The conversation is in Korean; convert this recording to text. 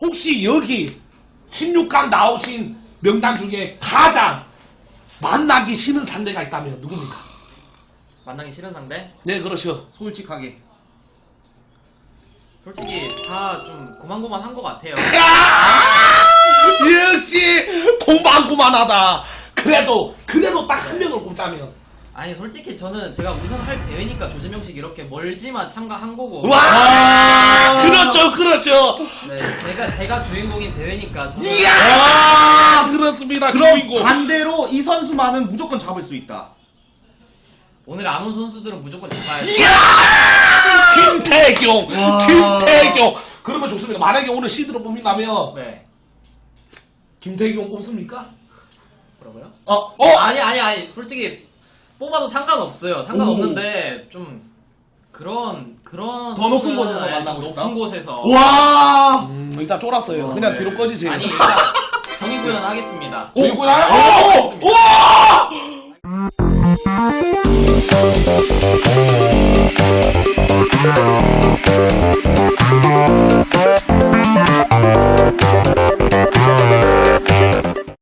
혹시 여기 16강 나오신 명단 중에 가장 만나기 싫은 상대가 있다면 누굽니까? 만나기 싫은 상대? 네, 그렇죠. 솔직하게. 솔직히 다 좀 고만고만한 것 같아요. 야! 역시 고만고만하다. 그래도 그래도 딱 한 명을 꼽자면 아니 솔직히 저는 제가 우승할 대회니까 조지명식 이렇게 멀지만 참가한 거고. 와 그렇죠 그렇죠. 네, 제가 제가 주인공인 대회니까 저는 이야 그렇습니다. 그럼 주인공. 반대로 이 선수만은 무조건 잡을 수 있다. 오늘 안 온 선수들은 무조건 잡아야죠. 이야 김태경 와. 김태경 그러면 좋습니다. 만약에 오늘 시드로 뽑힌다면 네. 김태경 뽑습니까? 뭐라고요? 어 어. 아니 아니 아니 솔직히 뽑아도 상관없어요. 상관없는데 좀 그런 그런 더 높은 곳에서 네, 만나고 높은 싶다? 곳에서 와. 음, 일단 쫄았어요. 어, 그냥 네. 뒤로 꺼지세요. 아니 일단 정의 구현 하겠습니다. 오, 아, 오, 오, 오!